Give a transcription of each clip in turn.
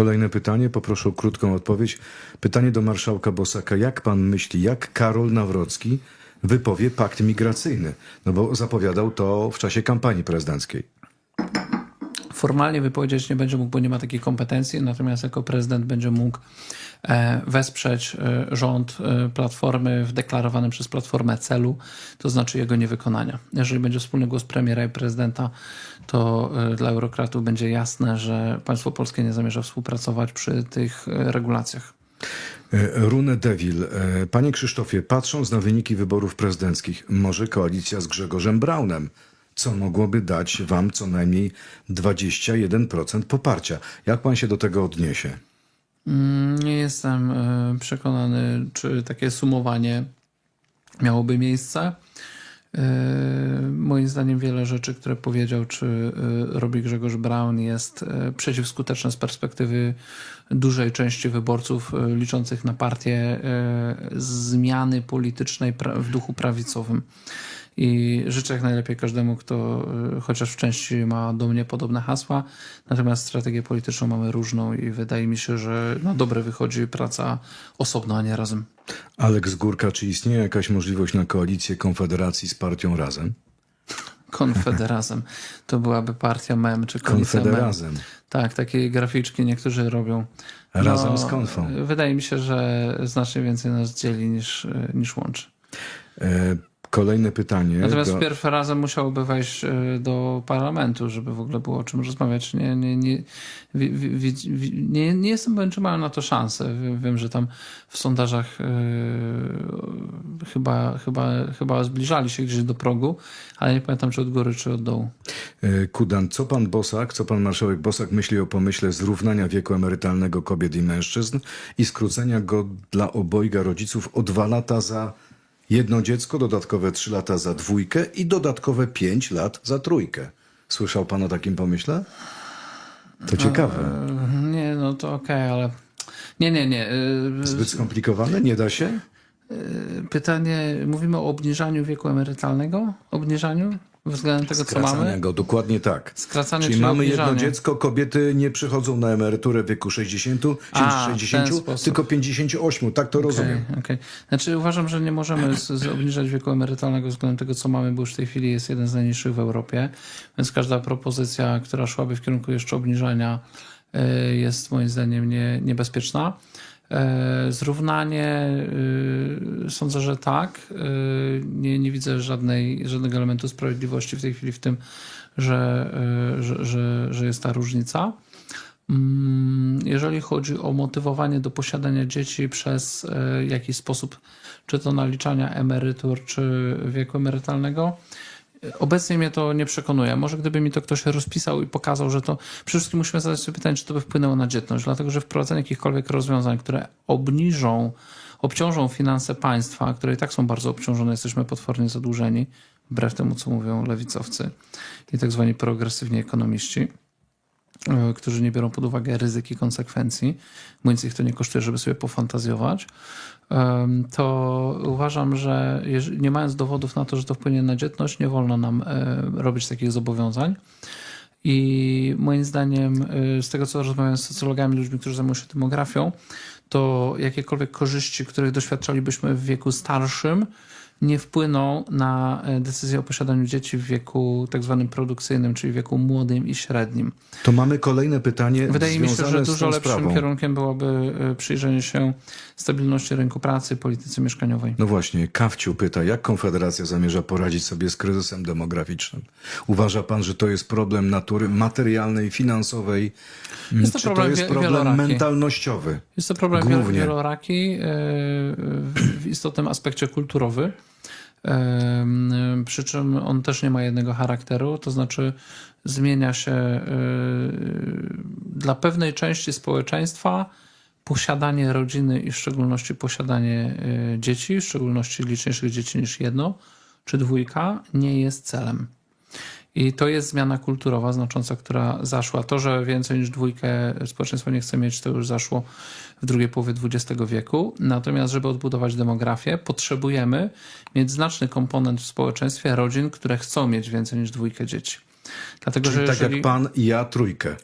Kolejne pytanie, poproszę o krótką odpowiedź. Pytanie do marszałka Bosaka. Jak pan myśli, jak Karol Nawrocki wypowie pakt migracyjny? No bo zapowiadał to w czasie kampanii prezydenckiej. Formalnie wypowiedzieć nie będzie mógł, bo nie ma takiej kompetencji, natomiast jako prezydent będzie mógł e, wesprzeć e, rząd e, Platformy w deklarowanym przez Platformę celu, to znaczy jego niewykonania. Jeżeli będzie wspólny głos premiera i prezydenta, to dla eurokratów będzie jasne, że państwo polskie nie zamierza współpracować przy tych regulacjach. Rune Devil. Panie Krzysztofie, patrząc na wyniki wyborów prezydenckich, może koalicja z Grzegorzem Braunem, co mogłoby dać wam co najmniej 21% poparcia. Jak pan się do tego odniesie? Mm, Nie jestem e, przekonany, czy takie sumowanie miałoby miejsce. E, Moim zdaniem wiele rzeczy, które powiedział, czy e, robi Grzegorz Braun jest przeciwskuteczne z perspektywy dużej części wyborców liczących na partię zmiany politycznej w duchu prawicowym. I życzę jak najlepiej każdemu, kto y, chociaż w części ma do mnie podobne hasła. Natomiast strategię polityczną mamy różną i wydaje mi się, że na dobre wychodzi praca osobno, a nie razem. Aleks Górka, czy istnieje jakaś możliwość na koalicję Konfederacji z partią Razem? Konfederazem. To byłaby partia mem czy mem. Konfederazem. Tak, takie graficzki niektórzy robią. Razem z konfą. Wydaje mi się, że znacznie więcej nas dzieli niż, y, niż łączy. E, Kolejne pytanie. Natomiast do- pierwszy razem musiałby wejść e, do parlamentu, żeby w ogóle było o czym rozmawiać. Nie, nie, nie, wi- wi- wi- wi- nie, nie jestem pewien, czy mają na to szansę. Wiem- że tam w sondażach e, chyba, chyba, chyba zbliżali się gdzieś do progu, ale nie pamiętam, czy od góry, czy od dołu. E, Kudan, co pan Bosak, co pan marszałek Bosak myśli o pomyśle zrównania wieku emerytalnego kobiet i mężczyzn i skrócenia go dla obojga rodziców o dwa lata za jedno dziecko, dodatkowe trzy lata za dwójkę i dodatkowe pięć lat za trójkę. Słyszał pan o takim pomyśle? To ciekawe. E, Nie, no to okej, ale... Nie, nie, nie. e, Zbyt skomplikowane? Nie da się? Pytanie, mówimy o obniżaniu wieku emerytalnego? Obniżaniu względem tego, co mamy? Dokładnie tak. Skracanie Czyli czy mamy jedno dziecko, kobiety nie przychodzą na emeryturę w wieku 60, A, w ten 60 sposób. tylko 58. Tak to rozumiem. Okej, okej. Znaczy uważam, że nie możemy z, z obniżać wieku emerytalnego względem tego, co mamy, bo już w tej chwili jest jeden z najniższych w Europie, więc każda propozycja, która szłaby w kierunku jeszcze obniżania e, jest moim zdaniem nie, niebezpieczna. E, Zrównanie y, sądzę, że tak. Y, Nie, nie widzę żadnej, żadnego elementu sprawiedliwości w tej chwili w tym, że, y, że, że, że jest ta różnica. Mm, Jeżeli chodzi o motywowanie do posiadania dzieci przez e, jakiś sposób, czy to naliczania emerytur, czy wieku emerytalnego, e, obecnie mnie to nie przekonuje. Może gdyby mi to ktoś rozpisał i pokazał, że to przede wszystkim musimy zadać sobie pytanie, czy to by wpłynęło na dzietność, dlatego że wprowadzenie jakichkolwiek rozwiązań, które obniżą, obciążą finanse państwa, które i tak są bardzo obciążone, jesteśmy potwornie zadłużeni, wbrew temu, co mówią lewicowcy i tak zwani progresywni ekonomiści którzy nie biorą pod uwagę ryzyk i konsekwencji, bo nic ich to nie kosztuje, żeby sobie pofantazjować, to uważam, że nie mając dowodów na to, że to wpłynie na dzietność, nie wolno nam e, robić takich zobowiązań. I moim zdaniem, y, z tego co rozmawiam z socjologami, ludźmi, którzy zajmują się demografią, to jakiekolwiek korzyści, których doświadczalibyśmy w wieku starszym, nie wpłyną na e, decyzję o posiadaniu dzieci w wieku tak zwanym produkcyjnym, czyli wieku młodym i średnim. To mamy kolejne pytanie Wydaje mi się, że dużo lepszym sprawą. kierunkiem byłoby e, przyjrzenie się stabilności rynku pracy, polityce mieszkaniowej. No właśnie, Kawciu pyta, jak Konfederacja zamierza poradzić sobie z kryzysem demograficznym? Uważa pan, że to jest problem natury materialnej, finansowej? Jest to Czy problem to jest problem wieloraki. mentalnościowy? Jest to problem Głównie. Wieloraki, e, w istotnym aspekcie kulturowy. Przy czym on też nie ma jednego charakteru, to znaczy zmienia się e, dla pewnej części społeczeństwa posiadanie rodziny i w szczególności posiadanie e, dzieci, w szczególności liczniejszych dzieci niż jedno czy dwójka, nie jest celem. I to jest zmiana kulturowa znacząca, która zaszła. To, że więcej niż dwójkę społeczeństwo nie chce mieć, to już zaszło w drugiej połowie XX wieku. Natomiast, żeby odbudować demografię, potrzebujemy mieć znaczny komponent w społeczeństwie rodzin, które chcą mieć więcej niż dwójkę dzieci. Dlatego, Czyli że tak jeżeli... jak pan i ja trójkę.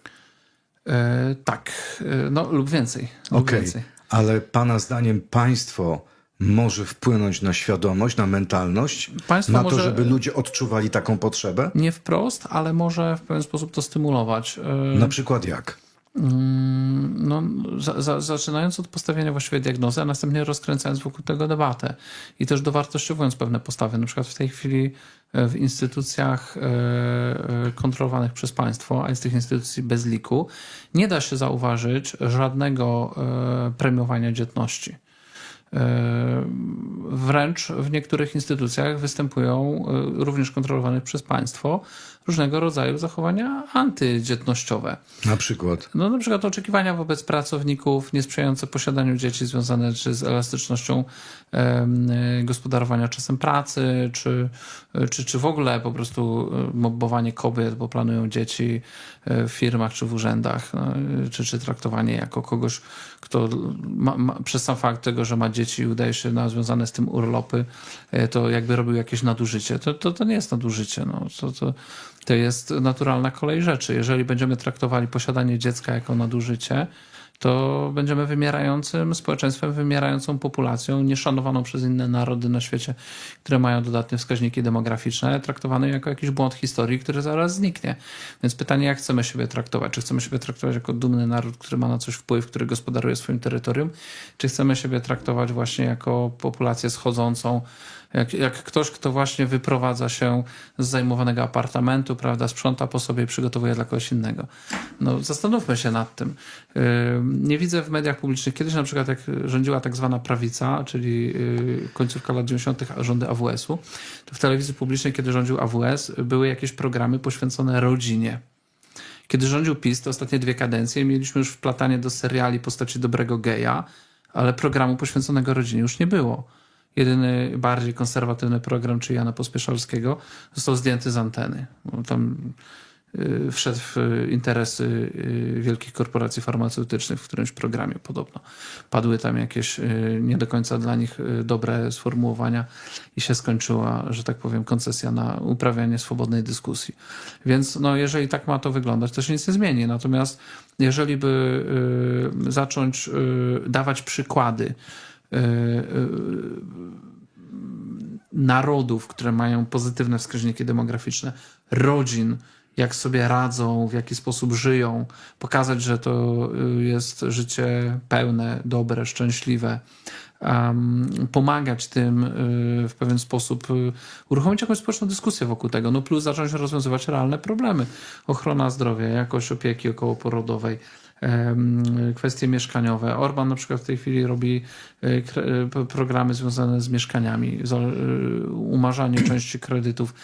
E, tak, e, no lub więcej. Okej, więcej. ale pana zdaniem państwo może wpłynąć na świadomość, na mentalność, Państwo na to, żeby ludzie odczuwali taką potrzebę? Nie wprost, ale może w pewien sposób to stymulować. E, Na przykład jak? Mm, No, za, za, zaczynając od postawienia właściwej diagnozy, a następnie rozkręcając wokół tego debatę i też dowartościowując pewne postawy. Na przykład w tej chwili e, w instytucjach e, kontrolowanych przez państwo, a jest tych instytucji bez liku, nie da się zauważyć żadnego premiowania dzietności. E, Wręcz w niektórych instytucjach występują, e, również kontrolowanych przez państwo, różnego rodzaju zachowania antydzietnościowe. Na przykład. No, na przykład oczekiwania wobec pracowników niesprzyjające posiadaniu dzieci związane czy z elastycznością gospodarowania czasem pracy, czy, czy, czy w ogóle po prostu y, mobbowanie kobiet, bo planują dzieci w firmach czy w urzędach, no, czy, czy traktowanie jako kogoś, kto ma, ma, przez sam fakt tego, że ma dzieci i udaje się na związane z tym urlopy, y, to jakby robił jakieś nadużycie. To, to, to nie jest nadużycie. No. To, to, to jest naturalna kolej rzeczy. Jeżeli będziemy traktowali posiadanie dziecka jako nadużycie, to będziemy wymierającym społeczeństwem, wymierającą populacją, nieszanowaną przez inne narody na świecie, które mają dodatnie wskaźniki demograficzne, ale traktowaną jako jakiś błąd historii, który zaraz zniknie. Więc pytanie, jak chcemy siebie traktować? Czy chcemy siebie traktować jako dumny naród, który ma na coś wpływ, który gospodaruje swoim terytorium? Czy chcemy siebie traktować właśnie jako populację schodzącą, jak, jak ktoś, kto właśnie wyprowadza się z zajmowanego apartamentu, prawda, sprząta po sobie i przygotowuje dla kogoś innego. No, zastanówmy się nad tym. Nie widzę w mediach publicznych, kiedyś na przykład jak rządziła tak zwana prawica, czyli yy, końcówka lat 90. rządy AWS-u, to w telewizji publicznej, kiedy rządził AWS, były jakieś programy poświęcone rodzinie. Kiedy rządził PiS, te ostatnie dwie kadencje, mieliśmy już wplatanie do seriali postaci dobrego geja, ale programu poświęconego rodzinie już nie było. Jedyny bardziej konserwatywny program, czy Jana Pospieszalskiego, został zdjęty z anteny. Tam y, wszedł w interesy y, wielkich korporacji farmaceutycznych w którymś programie podobno. Padły tam jakieś y, nie do końca dla nich y, dobre sformułowania i się skończyła, że tak powiem, koncesja na uprawianie swobodnej dyskusji. Więc no, jeżeli tak ma to wyglądać, to się nic nie zmieni. Natomiast jeżeli by y, zacząć y, dawać przykłady y, y, narodów, które mają pozytywne wskaźniki demograficzne, rodzin, jak sobie radzą, w jaki sposób żyją, pokazać, że to y, jest życie pełne, dobre, szczęśliwe, pomagać tym y, w pewien sposób, y, uruchomić jakąś społeczną dyskusję wokół tego, no plus zacząć rozwiązywać realne problemy. Ochrona zdrowia, jakość opieki okołoporodowej, kwestie mieszkaniowe. Orban na przykład w tej chwili robi e, e, programy związane z mieszkaniami, z e, umarzanie części kredytów